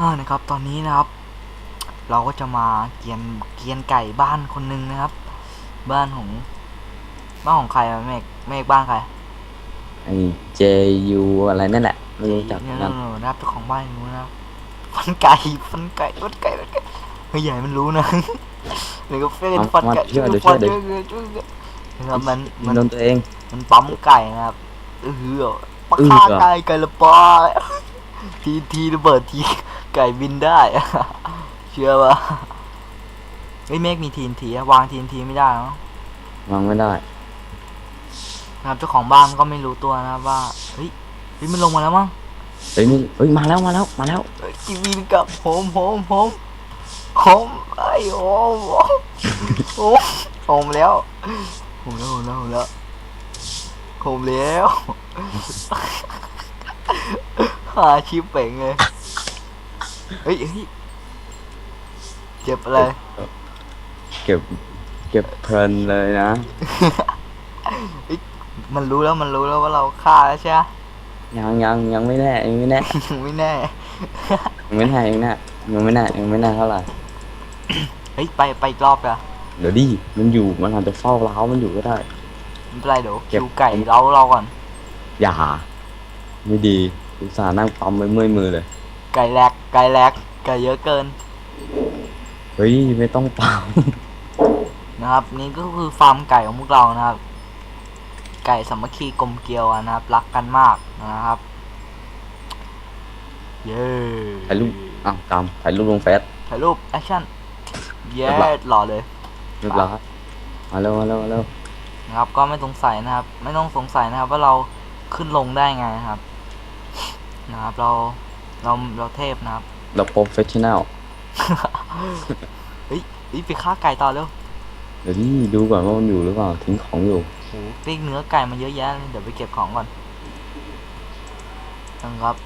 อ่านะครับตอนนี้นะครับ เราก็จะมาเกียนเกียนไก่บ้านคนหนึ่งนะครับ บ้านของบ้านของใครอะเมฆเมฆบ้านใครไอ้เจยูอะไรนั่นแหละไม่รู้จักเนี่ยกันนะครับเจ้าของบ้านรู้นะครับฟันไก่ฟันไก่ฟันไก่ฟันไก่เฮ้ยอย่าให้มันรู้นะ เดี๋ยวก็เฟ้นฟันไก่ช่วยฟันเยอะๆช่วยเยอะนะครับมันมันโดนตัวเองมันปั๊มไก่นะครับเออปะอื้อฆ่าเหรอไก่ไก่ละปอยทีทีระเบิดทีไก่บินได้เชื่อปะเฮ้ยเมฆมีทีนทีวางทีนทีไม่ได้เนาะวางไม่ได้นะครับเจ้าของบ้านก็ไม่รู้ตัวนะครับว่าเฮ้ยเฮ้ยมันลงมาแล้วมั้งเฮ้ยนี่เฮ้ยมาแล้วมาแล้วมาแล้วเอ้ยกีวีนกับโฮมโฮมโฮม โฮมไอ้โฮมโฮมโฮมแล้วโฮมแล้วโฮมแล้วโฮมแล้วโฮมแล้วหาชิปเป่งเลยเฮ้ยเฮ้ยเจ็บอะไร เก็บเก็บเพลินเลยนะ มันรู้แล้วมันรู้แล้วว่าเราฆ่าแล้วใช่ไหมยังยังยังไม่แน่ยังไม่แน่ ไม่แน่ ยังไม่แน่ยังไม่แน่ยังไม่แน่เท่าไหร่ เฮ้ยไปไปอีกรอบอะเดี๋ยวดิ มันอยู่ มันอาจจะเฝ้าเล้ามันอยู่ก็ได้ ไม่เป็นไรเดี๋ยวเก็บ คิวไก่เราเราก่อน อย่า ไม่ดีอุตส่าห์นั่งปั๊มไปเมื่อยมือเลย ไก่แลกไก่แลกไก่เยอะเกินเฮ้ย ไม่ต้องปั๊ม นะครับ นี่ก็คือฟาร์มไก่ของพวกเรานะครับ ไก่สามัคคีกลมเกลียวอะนะครับ รักกันมากนะครับ เย้ถ่ายรูป อ้าวตามถ่ายรูปลงเฟซถ่ายรูปแอคชั่น เย้เรียบร้อยหล่อเลยเรียบร้อยมาเร็วมาเร็วมาเร็วนะครับ ก็ไม่สงสัยนะครับ ไม่ต้องสงสัยนะครับ ว่าเราขึ้นลงได้ไงนะครับ นะครับ เราเราเราเทพนะครับ เราโปรเฟชชั่นแนลเฮ้ยเฮ้ยไปฆ่าไก่ต่อเร็วเดี๋ยวดิดูก่อนว่ามันอยู่หรือเปล่าทิ้งของอยู่โอ้โหปีกเนื้อไก่มาเยอะแยะเลยเดี๋ยวไปเก็บของก่อนนะครับ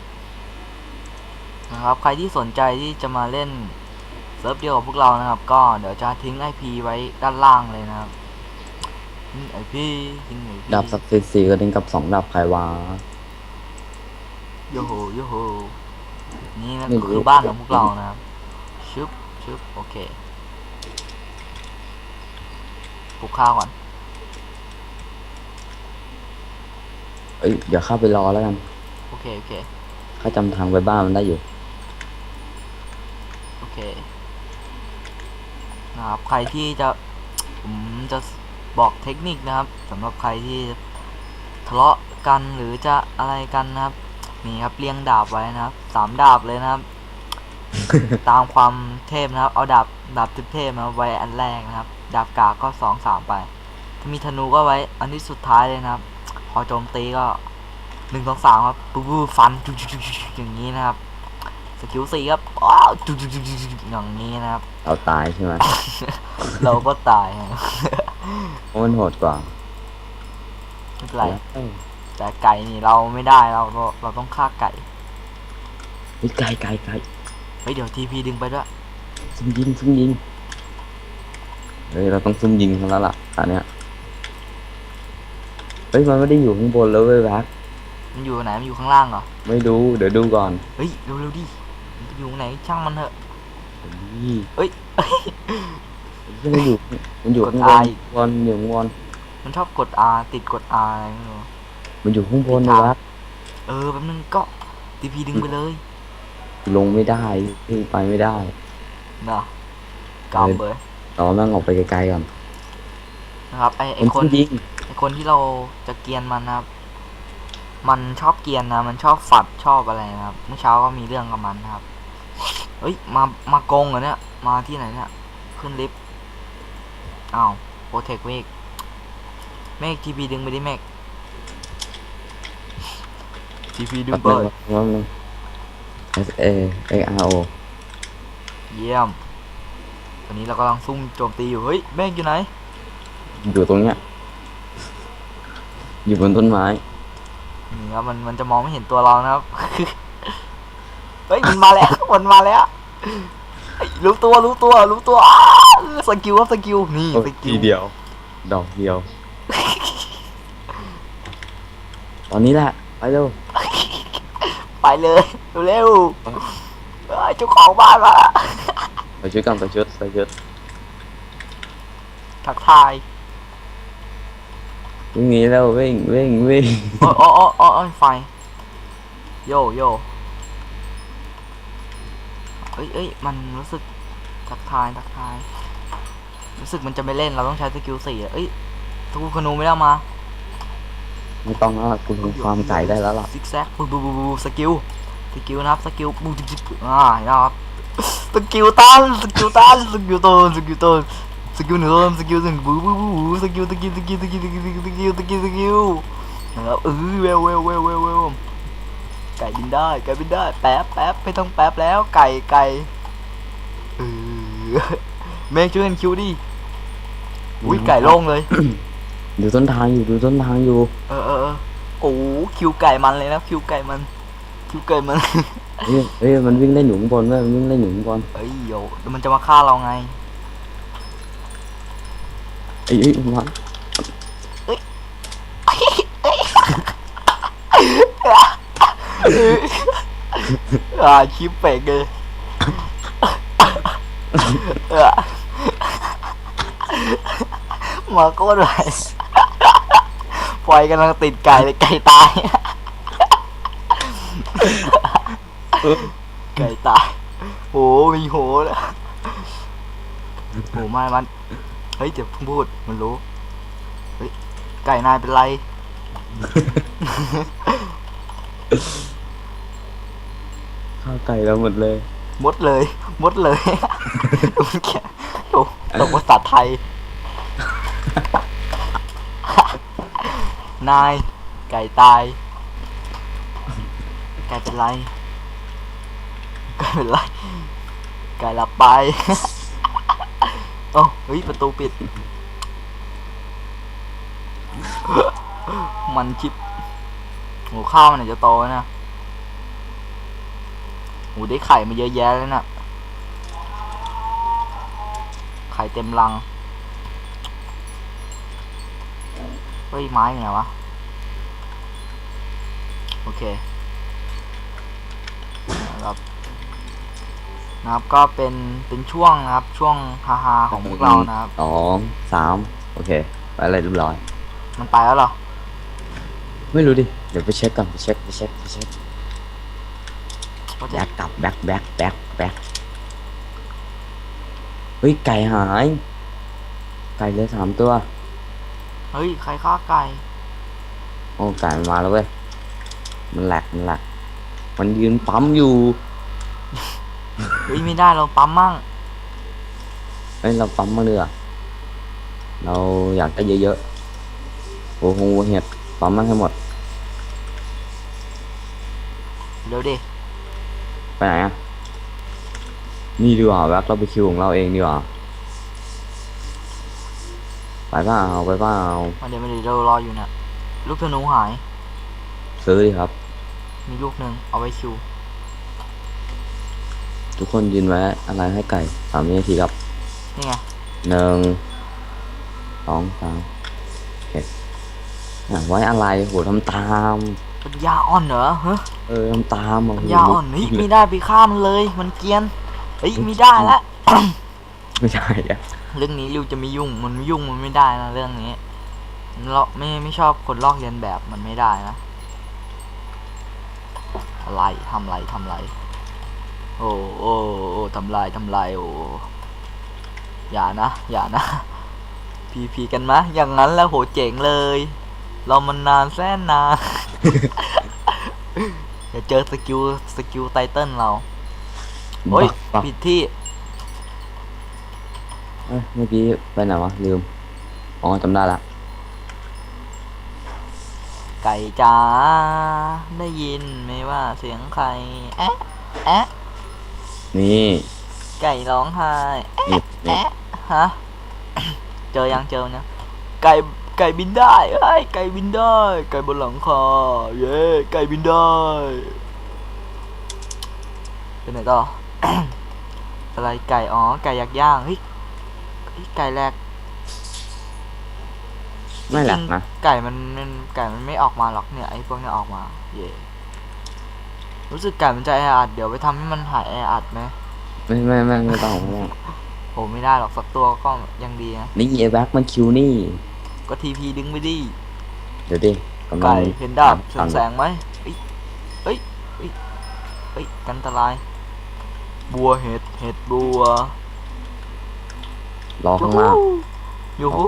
นะครับ ใครที่สนใจที่จะมาเล่น เซิร์ฟเดียวกับพวกเรานะครับ ก็เดี๋ยวจะทิ้ง IP ไว้ด้านล่างเลยนะครับทิ้ง IP ทิ้ง IP ดับสักสี่สี่ก็เด้งกับสองดับใครวะโยโฮโยโฮนี่นะไม่รู้ก็คือบ้านของพวกเรานะครับชึบชึบโอเคปลูกข้าวก่อนเอ้ยเดี๋ยวเข้าไปรอแล้วกันโอเคโอเคข้าจำทางไปบ้านมันได้อยู่ โอเค นะครับใครที่จะผมจะบอกเทคนิคนะครับสำหรับใครที่ทะเลาะกันหรือจะอะไรกันนะครับนี่ครับเรียงดาบไว้นะครับสามดาบเลยนะครับ ตามความเทพนะครับ เอาดาบดาบเทพๆมาไว้อันแรกนะครับ ดาบกากก็สองสามไป ถ้ามีธนูก็ไว้อันที่สุดท้ายเลยนะครับ พอโจมตีก็หนึ่งสองสามครับปุ๊บปุ๊บฟันจุ๊จุ๊จุ๊จุ๊อย่างนี้นะครับ สกิลสี่ครับอ้าวจุ๊จุ๊จุ๊จุ๊อย่างนี้นะครับ เอาตายใช่ไหมเราก็ตายฮะเพราะมันโหดกว่าไม่เป็นไรเอ้ยแต่ไก่นี่เราไม่ได้เราเราเราต้องฆ่าไก่เฮ้ยไกลไกลไกลเฮ้ยเดี๋ยวทีพีดึงไปด้วยซุ่มยิงซุ่มยิงเฮ้ยเราต้องซุ่มยิงกันแล้วล่ะตอนเนี้ยเฮ้ยมันไม่ได้อยู่ข้างบนแล้วเว้ยแบ็คมันอยู่ไหนมันอยู่ข้างล่างเหรอไม่ดูเดี๋ยวดูก่อนเฮ้ยเร็วๆดิ อยู่ไหนช่างมันเถอะเฮ้ยเอ้ย มันอยู่มันอยู่กดข้างบน I บนอยู่ข้างบนมันชอบกด R ติดกด R อะไรไม่รู้มันอยู่ข้างบนผิดนะทางแบ็คเออแป๊บนึงก็ทีพีดึงไปเลยลงไม่ได้ขึ้นไปไม่ได้นะกำเบยเรานั่งออกไปไกลๆก่อนนะครับไอไอมันคนซุ่มยิงไอคนที่เราจะเกรียนมันนะครับ มันชอบเกรียนนะ มันชอบฝัดชอบอะไรนะครับ เมื่อเช้าก็มีเรื่องกับมันนะครับ เฮ้ย มา มาโกงเหรอเนี่ย มาที่ไหนเนี่ย ขึ้นลิฟต์ อ้าวโปรเทคเมกเมกทีพีดึงไปดิเมกทีพีดึงแป๊บไปนึงแป๊บนึง S A A R O เยี่ยม ตอนนี้เรากำลังซุ่มโจมตีอยู่ เฮ้ย เมกอยู่ไหน อยู่ตรงเนี้ย อยู่บนต้นไม้ นี่ครับมันมันจะมองไม่เห็นตัวเรานะครับ เฮ้ยมันมาแล้วมันมาแล้วรู้ตัวรู้ตัวรู้ตัวอ้าสกิลครับสกิลนี่โอ้สยกิทีลเดียว ดอกเดียว ตอนนี้แหละไปเร็วไปเลยเร็วๆเอ้ยเจ้าของบ้านมาไปชุดกันไปชุดไปชุดทักทาย วิ่งหนีแล้ววิ่งวิ่งวิ่งโอ้โอ้โอ้โอ้ยไฟ โยโยเอ้ยเอ้ยมันรู้สึกทักทายทักทาย รู้สึกมันจะไม่เล่นเราต้องใช้สกิลสี่อะเอ้ยทูกขนูไม่ได้เอามาไม่ต้องแล้วล่ะคุณทำความไก่ได้แล้วล่ะซิกแซกบูบูบูบูสกิลสกิลนะครับสกิลบูจิบจิบอ่าเห็นะครับสกิลตันสกิลตันสกิลตันสกิลตันส กิลหนึ่งสกิลหนึ่งบูบูบูบูสกิลสกิลสกิลสกิลสกิลสกิลสกิลสกิลสกิลนะครับเออเวลเวลเวลเวลเวลไก่บินได้ไก่บินได้แป๊บแป๊บไม่ต้องแป๊บแล้วไก่ไก่เออเมฆช่วยกันคิวดิอุ้ยไก่โล่งเลยดูต้นทางอยู่ดูต้นทางอยู่เออเออเออโอ้คิวไก่มันเลยนะคิวไก่มัน คิวไก่มันเฮ้ยเฮ้ยมันวิ่งเล่นอยู่ข้างบนเว้ยมันวิ่งเล่นอยู่ข้างบนเอ้ยโยเดี๋ยวมันจะมาฆ่าเราไงไอ้ยเอ้มันอ่าชิปเปกเลยเออมาโคตรไรไฟกำลังติดไก่เลยไก่ตาย ไก่ตายโหมีโหแล้วโหไม่มัน ฮ้ยเดี๋ยวเพิ่งพูดมันรู้ เฮ้ย ไก่นายเป็นไรฆ่าไก่แล้วหมดเลย มดเลย มดเลยมันแค่โอ้ตกภาษาไทย นาย ไก่ตาย ไก่เป็นไร ไก่เป็นไร ไก่หลับไป โอ้าเฮ้ยประตูปิด มันชิปโหข้าวมันอาจจะโตนะโหได้ไข่มาเยอะแยะเลยนะไข่เต็มรัง เฮ้ยไม้อยู่ไหนวะ โอเค นะครับ นะครับ ก็เป็นเป็นช่วงนะครับ ช่วงฮาฮาๆของพวกเรานะครับสองสามโอเค ไปอะไรเรียบร้อย มันไปแล้วเหรอ ไม่รู้ดิ เดี๋ยวไปเช็คก่อนไปเช็คไปเช็คไปเช็คว่าจะแบ็กกลับแบ็กแบ็กแบ็กแบ็กเฮ้ยไก่หาย ไก่เหลือสามตัว เฮ้ยใครฆ่าไก่ โอ้ไก่มันมาแล้วเว้ย มันแหลกมันแหลกมันยืนปั๊มอยู่ เฮ้ยไม่ได้เราปั๊มมั่งเฮ้ยเราปั๊มมาเรืออะเราอยากได้เยอะๆโอ้โหเห็ดปั๊มมาให้หมด เร็วดิไปไหนอะ นี่ดีกว่าแบ็คเราไปคิวของเราเองดีกว่า ไปเปล่าไปเปล่ามาเดี๋ยวมาเดี๋ยวเรารออยู่เนะลูกธนูหาย ซื้อดิครับ มีลูกหนึ่งเอาไว้คิว ทุกคนยืนไว้อะไรให้ไก่สามวินาทีครับนี่ไงหนึ่งสองสามโอเคอะไว้อะไรโหทำตามปัญญาอ่อนเหรอฮะเออทำตามอะปัญญาอ่อนโโหเฮ้ยลุกไม่ได้ไปฆ่ามันเลย มันเกรียนเฮ้ยไม่ได้ละไม่ใช่อะเรื่องนี้ริวจะไม่ยุ่งมันไม่ยุ่งมันไม่ได้นะเรื่องนี้เราไม่ไม่ชอบคนลอกเลียนแบบมันไม่ได้นะอะไรทำไรทำไร โอ้โอ้โอ้ทำลายทำลายโอ้อย่านะ อย่านะ พีพีกันมะ อย่างนั้นแล้วโหเจ๋งเลย เรามันนานแสนนานเดี๋ยวเจอสกิลสกิลไตเติ้ลเราโอ้ยบัก ผิดที่เอ้ยเมื่อกี้ไปไหนวะ ลืม อ๋อจำได้ละ ไก่จ๋าได้ยินไหมว่าเสียงใคร แอะแอะ นี่ไก่ร้องไห้นี่นี่ แอะฮะ เจอยังเจอเนี่ยไก่ไก่บินได้ไอ้ยไก่บินได้ ไก่บนหลังคาเย้ไก่บินได้เป็นไหนต่อสอะไรไก่อ๋อไก่ยักษ์ย่างเฮ้ยเฮ้ยไก่แรกไม่แหลกนะไก่มันมันไก่มันไม่ออกมาหรอกเนี่ยไอ้พวกเนี้ยออกมา เย่ รู้สึกไก่มันจะแออัดเดี๋ยวไปทำให้มันหายแออัดไหมไม่ไม่ไม่ไม่ต้องไม่ต้องโหไม่ได้หรอกสักตัวก็ยังดีนะนี่ไอ้แบ็คมันคิวนี่ ก็ทีพีดึงไปดิเดี๋ยวดิกำลังไก่เห็นดาบเฉตันงแสงไหมเอ้ยเอ้ยเอ้ยเอ้ยกันตราย บัวเห็ดเห็ดบัวรอข้างล่างยูฮู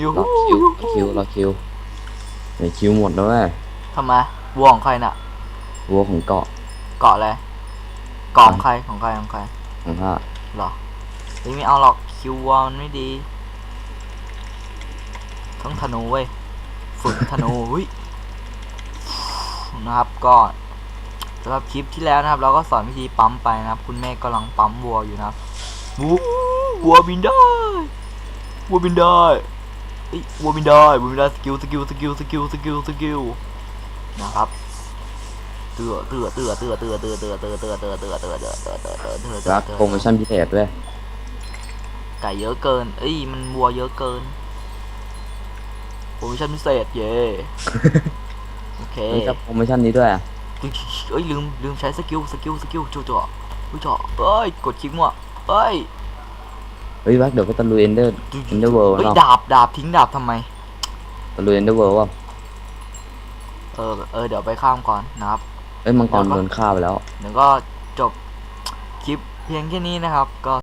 ยูรอฮูคิวรอคิวรอคิวเดี๋ยวคิวหมดแล้วเว้ยทำไมวัวของใครน่ะ วัวของเกาะเกาะอะไรเกาะของใครของใครของใครของข้าเหรอเฮ้ยไม่เอาหรอกคิววัวมันไม่ดี ต้องธนูเว้ยฝึกธนูอุ้ยนะครับก็สำหรับคลิปที่แล้วนะครับ เราก็สอนวิธีปั๊มไปนะครับ คุณแม่กำลังปั๊มวัวอยู่นะครับวู้วัวบินได้วัวบินได้เอ้ยวัวบินได้วัวบินได้สกิลสกิลสกิลสกิลสกิลสกิลนะครับ เตือเตือเตือเตือเตือเตือเตือเตือเตือเตือเตือเตือเตือเตือเตือเตือเตือเตือรักโปรโมชั่นพิเศษด้วยไก่เยอะเกินเอ้ยมันวัวเยอะเกินโปรโมชั่นพิเศษเย่โอเคมันจะโปรโมชั่นนี้ด้วยอเอ้ยลืมลืมใช้สกิลสกิลสกิลจ่อจ่อจ่อจ่อเอ้ยกดคลิกมั่วเอ้ยเฮ้ยแบ็คเดี๋ยวไปตะลุยเอนเดอร์เอนเดอร์เวิลด์เฮ้ยเนาะดาบดาบทิ้งดาบทำไมตะลุยเอนเดอร์เวิลด์ว่าเออเออเดี๋ยวไปข้ามก่อนนะครับ เอ้ยมังกรโดนฆ่าไปแล้ว เดี๋ยวก็จบคลิปเพียงแค่นี้นะครับ ก็